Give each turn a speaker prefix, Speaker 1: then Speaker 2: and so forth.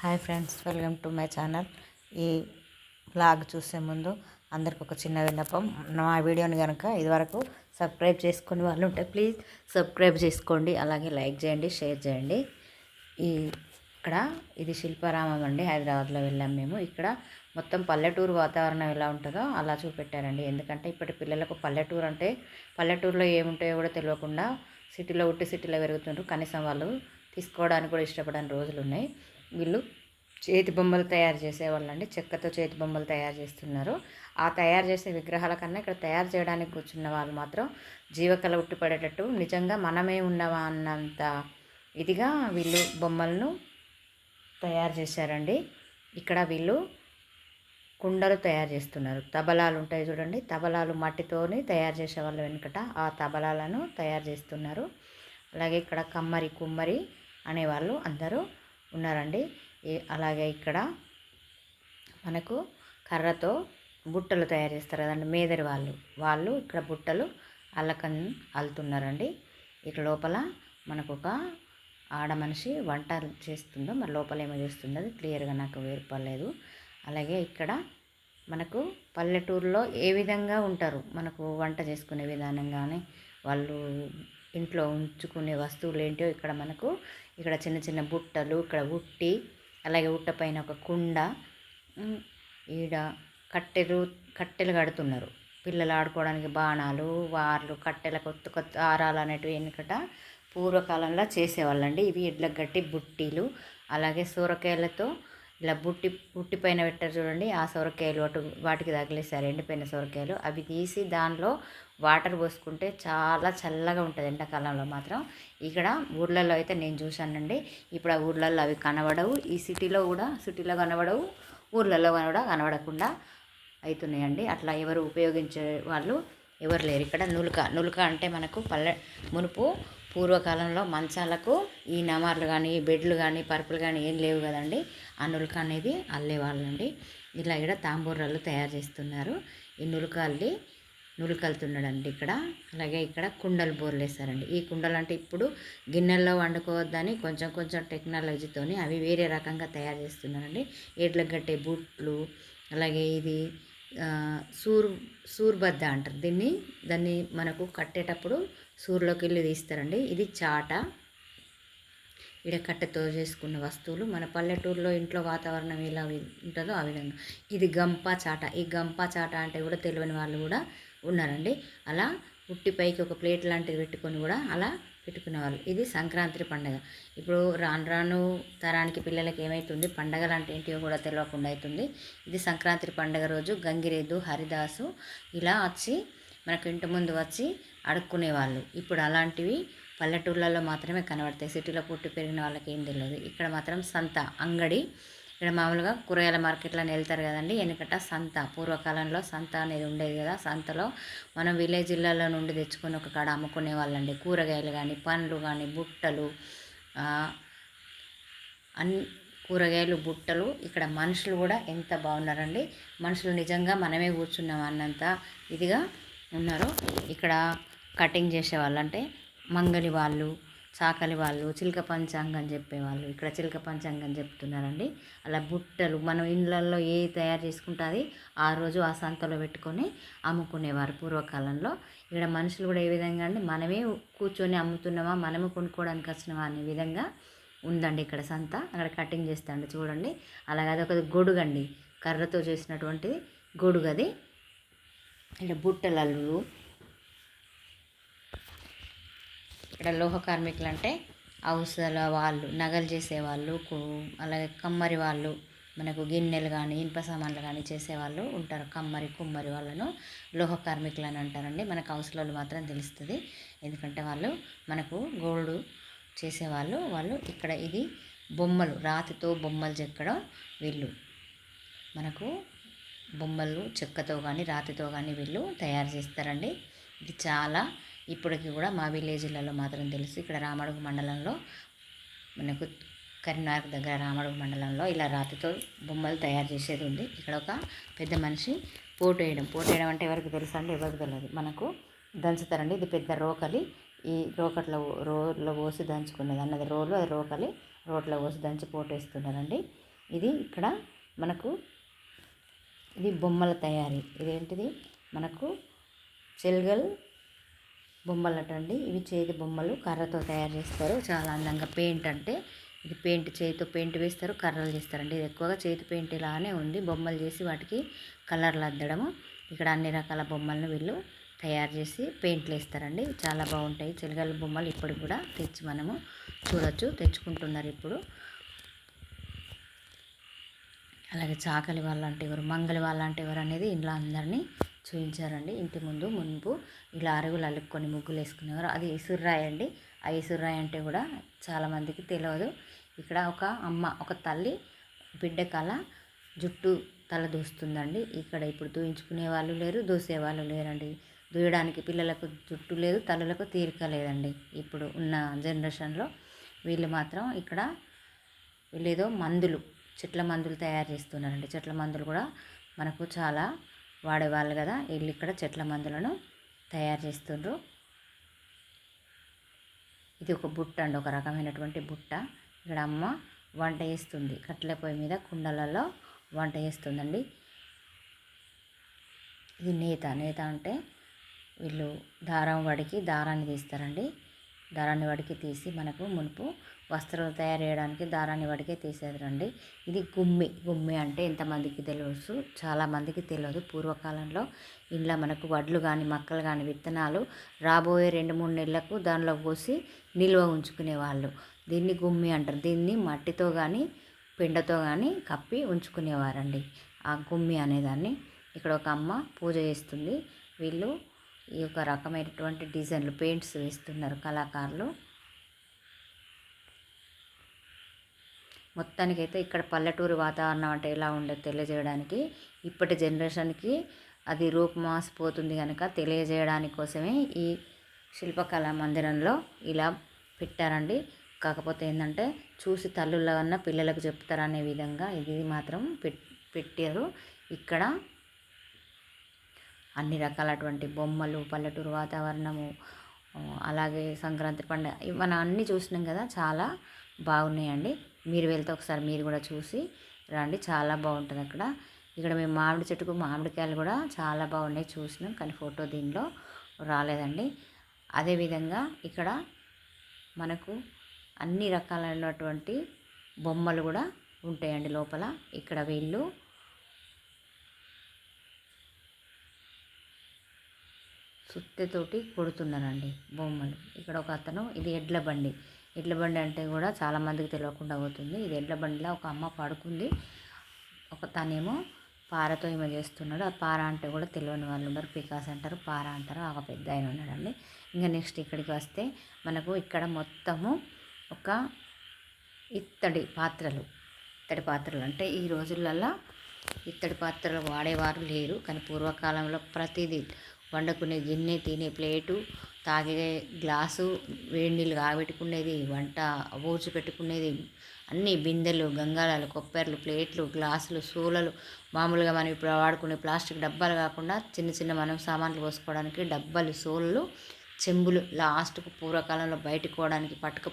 Speaker 1: Hi friends welcome to my channel. ఈ blog చూసే ముందు అందరికి ఒక చిన్న విన్నపం. నా వీడియోని కనుక ఇదివరకు సబ్స్క్రైబ్ చేసుకుని వాళ్ళు ఉంటే ప్లీజ్ సబ్స్క్రైబ్ చేసుకోండి అలాగే లైక్ చేయండి షేర్ చేయండి. ఈ ఇక్కడ ఇది శిల్పారామం అండి హైదరాబాద్లో వెళ్ళాం మేము. ఇక్కడ మొత్తం పల్లెటూరు వాతావరణం ఎలా ఉంటుందో అలా చూపెట్టారండి. ఎందుకంటే ఇప్పటి పిల్లలకు పల్లెటూరు అంటే పల్లెటూరులో ఏముంటాయో కూడా తెలియకుండా సిటీలో ఉట్టి సిటీలో పెరుగుతుండ్రు. కనీసం వాళ్ళు తీసుకోవడానికి కూడా ఇష్టపడని రోజులు ఉన్నాయి. వీళ్ళు చేతి బొమ్మలు తయారు చేసేవాళ్ళు అండి చెక్కతో చేతి బొమ్మలు తయారు చేస్తున్నారు. ఆ తయారు చేసే విగ్రహాల కన్నా ఇక్కడ తయారు చేయడానికి కూర్చున్న వాళ్ళు మాత్రం జీవకళ ఉట్టిపడేటట్టు నిజంగా మనమే ఉన్నామా అన్నంత ఇదిగా వీళ్ళు బొమ్మలను తయారు చేశారండి. ఇక్కడ వీళ్ళు కుండలు తయారు చేస్తున్నారు. తబలాలు ఉంటాయి చూడండి. తబలాలు మట్టితోని తయారు చేసేవాళ్ళు వెనుకట ఆ తబలాలను తయారు చేస్తున్నారు. అలాగే ఇక్కడ కమ్మరి కుమ్మరి అనేవాళ్ళు అందరూ ఉన్నారండి. అలాగే ఇక్కడ మనకు కర్రతో బుట్టలు తయారు చేస్తారు కదండి మేదరి వాళ్ళు. వాళ్ళు ఇక్కడ బుట్టలు అల్లకం అల్లుతున్నారండి. ఇక్కడ లోపల మనకు ఒక ఆడ మనిషి వంట చేస్తుందో మరి లోపల ఏమో చేస్తుందో అది క్లియర్గా నాకు వేర్పడలేదు అలాగే ఇక్కడ మనకు పల్లెటూరులో ఏ విధంగా ఉంటారు? మనకు వంట చేసుకునే విధానం కానీ వాళ్ళు ఇంట్లో ఉంచుకునే వస్తువులు ఏంటో ఇక్కడ మనకు ఇక్కడ చిన్న చిన్న బుట్టలు ఇక్కడ ఉట్టి అలాగే ఉట్ట పైన ఒక కుండ ఈడ కట్టెలు కట్టెలు కడుతున్నారు. పిల్లలు ఆడుకోవడానికి బాణాలు వార్లు కట్టెల కొత్త కొత్త ఆరాలు అనేటివి వెనుకట పూర్వకాలంలో చేసేవాళ్ళండి. ఇవి ఇట్లా గట్టి బుట్టీలు అలాగే సొరకాయలతో ఇలా బుట్టి బుట్టి పైన పెట్టారు చూడండి. ఆ సొరకాయలు అటు వాటికి తగిలేసారు ఎండిపోయిన సొరకాయలు. అవి తీసి దానిలో వాటర్ పోసుకుంటే చాలా చల్లగా ఉంటుంది ఎండాకాలంలో మాత్రం. ఇక్కడ ఊర్లలో అయితే నేను చూశానండి. ఇప్పుడు ఆ ఊర్లలో అవి కనబడవు. ఈ సిటీలో కూడా సిటీలో కనబడవు. ఊర్లలో కూడా కనబడకుండా అవుతున్నాయండి అట్లా ఎవరు ఉపయోగించే వాళ్ళు ఎవరు లేరు. ఇక్కడ నులక నులక అంటే మనకు పల్లె మునుపు పూర్వకాలంలో మంచాలకు ఈ నమార్లు కానీ బెడ్లు కానీ పరుపులు కానీ ఏం లేవు కదండి. ఆ నులక అనేది అల్లేవాళ్ళండి ఇలా ఇక్కడ తాంబూరాలు తయారు చేస్తున్నారు. ఈ నులక అల్లి నులకలుతున్నాడండి ఇక్కడ. అలాగే ఇక్కడ కుండలు బోర్లు వేస్తారండి ఈ కుండలు అంటే ఇప్పుడు గిన్నెల్లో వండుకోవద్దని కొంచెం కొంచెం టెక్నాలజీతోని అవి వేరే రకంగా తయారు చేస్తున్నారండి. ఎడ్లకు కట్టే బుట్లు అలాగే ఇది సూర్ సూర్బద్ద అంటారు. దీన్ని దాన్ని మనకు కట్టేటప్పుడు సూర్లోకి వెళ్ళి తీస్తారండి. ఇది చాట. ఇడకట్టెతో చేసుకున్న వస్తువులు మన పల్లెటూరులో ఇంట్లో వాతావరణం ఎలా ఉంటుందో ఆ విధంగా. ఇది గంప చాట. ఈ గంప చాట అంటే కూడా తెలియని వాళ్ళు కూడా ఉన్నారండి. అలా ఉట్టిపైకి ఒక ప్లేట్ లాంటిది పెట్టుకొని కూడా అలా పెట్టుకునేవాళ్ళు. ఇది సంక్రాంతి పండగ. ఇప్పుడు రాను రాను తరానికి పిల్లలకి ఏమవుతుంది పండగలు అంటే ఏంటివో కూడా తెలియకుండా అవుతుంది ఇది సంక్రాంతి పండగ రోజు గంగిరేదు హరిదాసు ఇలా వచ్చి మనకు ఇంటి ముందు వచ్చి అడుక్కునేవాళ్ళు. ఇప్పుడు అలాంటివి పల్లెటూర్లలో మాత్రమే కనబడతాయి. సిటీలో పుట్టి పెరిగిన వాళ్ళకి ఏం తెలియదు ఇక్కడ మాత్రం సంత అంగడి. ఇక్కడ మామూలుగా కూరగాయల మార్కెట్లోనే వెళ్తారు కదండి వెనుకట సంత. పూర్వకాలంలో సంత అనేది ఉండేది కదా. సంతలో మనం విలేజ్ జిల్లాలో నుండి తెచ్చుకొని ఒక కాడ అమ్ముకునే వాళ్ళండి కూరగాయలు కానీ పండ్లు కానీ బుట్టలు అన్ అన్ని కూరగాయలు బుట్టలు. ఇక్కడ మనుషులు కూడా ఎంత బాగున్నారండి. మనుషులు నిజంగా మనమే కూర్చున్నాం అన్నంత ఇదిగా ఉన్నారు. ఇక్కడ కటింగ్ చేసేవాళ్ళు అంటే మంగలి వాళ్ళు చాకలి వాళ్ళు చిలక పంచాంగం చెప్పేవాళ్ళు. ఇక్కడ చిలక పంచాంగం చెప్తున్నారండి. అలా బుట్టలు మనం ఇళ్ళల్లో ఏ తయారు చేసుకుంటుంది ఆ రోజు ఆ సంతలో పెట్టుకొని అమ్ముకునేవారు పూర్వకాలంలో. ఇక్కడ మనుషులు కూడా ఏ విధంగా అంటే మనమే కూర్చొని అమ్ముతున్నామా మనమే కొనుక్కోవడానికి వచ్చినామా అనే విధంగా ఉందండి ఇక్కడ సంత. అక్కడ కటింగ్ చేస్తాండి చూడండి. అలాగే అదొక ఒక గొడుగండి. కర్రతో చేసినటువంటి గొడుగది. అది ఇక్కడ బుట్టలల్లు ఇక్కడ లోహ కార్మికులు అంటే అవసల వాళ్ళు నగలు చేసేవాళ్ళు అలాగే కమ్మరి వాళ్ళు మనకు గిన్నెలు కానీ ఇనుప సామాన్లు కానీ చేసేవాళ్ళు ఉంటారు. కమ్మరి కుమ్మరి వాళ్ళను లోహ కార్మికులు అని అంటారండి. మనకు అవసరాలు మాత్రం తెలుస్తుంది. ఎందుకంటే వాళ్ళు మనకు గోల్డ్ చేసేవాళ్ళు. వాళ్ళు ఇక్కడ ఇది బొమ్మలు రాతితో బొమ్మలు చెక్కడం వీళ్ళు. మనకు బొమ్మలు చెక్కతో కానీ రాతితో కానీ వీళ్ళు తయారు చేస్తారండి. ఇది చాలా ఇప్పటికి కూడా మా విలేజ్లలో మాత్రం తెలుసు. ఇక్కడ రామడుగు మండలంలో మనకు కరీంనగర్ దగ్గర రామడుగు మండలంలో ఇలా రాతితో బొమ్మలు తయారు చేసేది ఉంది. ఇక్కడ ఒక పెద్ద మనిషి పోటు వేయడం. పోటు వేయడం అంటే ఎవరికి తెలుసు అంటే ఎవరికి తెలియదు. మనకు దంచుతారండి. ఇది పెద్ద రోకలి. ఈ రోకట్లో రోడ్లో పోసి దంచుకున్నది అన్నది రోలు అది రోకలి. రోడ్లో పోసి దంచి పోటు వేస్తున్నారండి ఇది ఇక్కడ మనకు ఇది బొమ్మల తయారీ. ఇదేంటిది? మనకు చెల్గల్ బొమ్మలట అండి ఇవి చేతి బొమ్మలు కర్రతో తయారు చేస్తారు. చాలా అందంగా పెయింట్ అంటే ఇది పెయింట్ చేతితో పెయింట్ వేస్తారు కర్రలు చేస్తారండి. ఇది ఎక్కువగా చేతి పెయింట్ ఇలానే ఉంది. బొమ్మలు చేసి వాటికి కలర్లు అద్దడము. ఇక్కడ అన్ని రకాల బొమ్మలను వీళ్ళు తయారు చేసి పెయింట్లు వేస్తారండి. చాలా బాగుంటాయి. చిలకల బొమ్మలు ఇప్పుడు కూడా తెచ్చి మనము చూడొచ్చు. తెచ్చుకుంటున్నారు ఇప్పుడు. అలాగే చాకలి వాళ్ళంటే ఎవరు? మంగలి వాళ్ళంటే ఎవరు అనేది ఇంట్లో అందరినీ చూపించారండి ఇంటి ముందు మునుపు ఇలా అరుగులు అల్లుకొని ముగ్గులు వేసుకునేవారు. అది ఇసుర్రాయి అండి ఆ ఇసుర్రాయి అంటే కూడా చాలామందికి తెలియదు ఇక్కడ ఒక అమ్మ ఒక తల్లి బిడ్డ కళ జుట్టు తల దూస్తుందండి. ఇక్కడ ఇప్పుడు దూయించుకునే వాళ్ళు లేరు దూసే వాళ్ళు లేరండి. దూయడానికి పిల్లలకు జుట్టు లేదు తల్లులకు తీరిక లేదండి. ఇప్పుడు ఉన్న జనరేషన్లో వీళ్ళు మాత్రం ఇక్కడ వీళ్ళేదో మందులు చెట్ల మందులు తయారు చేస్తున్నారండి. చెట్ల మందులు కూడా మనకు చాలా వాడేవాళ్ళు కదా వీళ్ళు ఇక్కడ చెట్ల మందులను తయారు చేస్తుండ్రు. ఇది ఒక బుట్ట అండి ఒక రకమైనటువంటి బుట్ట. ఇక్కడ అమ్మ వంట చేస్తుంది. కట్టెల పొయ్యి మీద కుండలలో వంట చేస్తుందండి. ఇది నేత నేత అంటే వీళ్ళు దారం వడికి దారాన్ని తీస్తారండి. దారాన్ని వడికి తీసి మనకు మునుపు వస్త్రాలు తయారు చేయడానికి దారాన్ని వడికే తీసేదండి ఇది గుమ్మి. గుమ్మి అంటే ఎంతమందికి తెలుసు? చాలామందికి తెలియదు. పూర్వకాలంలో ఇంట్లో మనకు వడ్లు కానీ మక్కలు కానీ విత్తనాలు రాబోయే రెండు మూడు నెలలకు దానిలో పోసి నిల్వ ఉంచుకునేవాళ్ళు దీన్ని గుమ్మి అంటారు. దీన్ని మట్టితో కానీ పెండతో కానీ కప్పి ఉంచుకునేవారండి. ఆ గుమ్మి అనేదాన్ని ఇక్కడ ఒక అమ్మ పూజ చేస్తుంది. వీళ్ళు ఈ యొక్క రకమైనటువంటి డిజైన్లు పెయింట్స్ వేస్తున్నారు కళాకారులు. మొత్తానికైతే ఇక్కడ పల్లెటూరు వాతావరణం అంటే ఎలా ఉండేది తెలియజేయడానికి ఇప్పటి జనరేషన్కి అది రూపుమాసిపోతుంది కనుక తెలియజేయడానికి కోసమే ఈ శిల్పకళా మందిరంలో ఇలా పెట్టారండి. కాకపోతే ఏంటంటే చూసి తల్లుల వల్ల పిల్లలకు చెప్తారనే విధంగా ఇది మాత్రం పెట్టారు. ఇక్కడ అన్ని రకాలటువంటి బొమ్మలు పల్లెటూరు వాతావరణము అలాగే సంక్రాంతి పండుగ మనం అన్నీ చూసినాం కదా చాలా బాగున్నాయండి. మీరు వెళ్తే ఒకసారి మీరు కూడా చూసి రండి. చాలా బాగుంటుంది అక్కడ. ఇక్కడ మేము మామిడి చెట్టుకు మామిడికాయలు కూడా చాలా బాగున్నాయి చూసినాం కానీ ఫోటో దీనిలో రాలేదండి. అదేవిధంగా ఇక్కడ మనకు అన్ని రకాలైనటువంటి బొమ్మలు కూడా ఉంటాయండి లోపల. ఇక్కడ వీళ్ళు సుత్తెతోటి కొడుతున్నారండి బొమ్మలు. ఇక్కడ ఒక అతను ఇది ఎడ్ల బండి. ఎడ్ల బండి అంటే కూడా చాలామందికి తెలియకుండా పోతుంది. ఇది ఎడ్ల బండిలో ఒక అమ్మ పడుకుంది. ఒక తనేమో పారతో ఏమో చేస్తున్నాడు. ఆ పార అంటే కూడా తెలియని వాళ్ళు ఉన్నారు. పికాస్ అంటారు పార అంటారు. ఒక పెద్ద ఆయన ఉన్నాడండి. ఇంకా నెక్స్ట్ ఇక్కడికి వస్తే మనకు ఇక్కడ మొత్తము ఒక ఇత్తడి పాత్రలు ఇత్తడి పాత్రలు. అంటే ఈ రోజులల్లో ఇత్తడి పాత్రలు వాడేవారు లేరు. కానీ పూర్వకాలంలో ప్రతిదీ వండుకునే గిన్నె తినే ప్లేటు తాగే గ్లాసు వేడి నీళ్ళు కాబెట్టుకునేది వంట ఊడ్చి పెట్టుకునేది అన్ని బిందెలు గంగాళాలు కొప్పెర్లు ప్లేట్లు గ్లాసులు సూలలు మామూలుగా మనం ఇప్పుడు వాడుకునే ప్లాస్టిక్ డబ్బాలు కాకుండా చిన్న చిన్న మనం సామాన్లు పోసుకోవడానికి డబ్బాలు సూలలు చెంబులు లాస్ట్కు పూర్వకాలంలో బయటకు పోవడానికి పట్టుక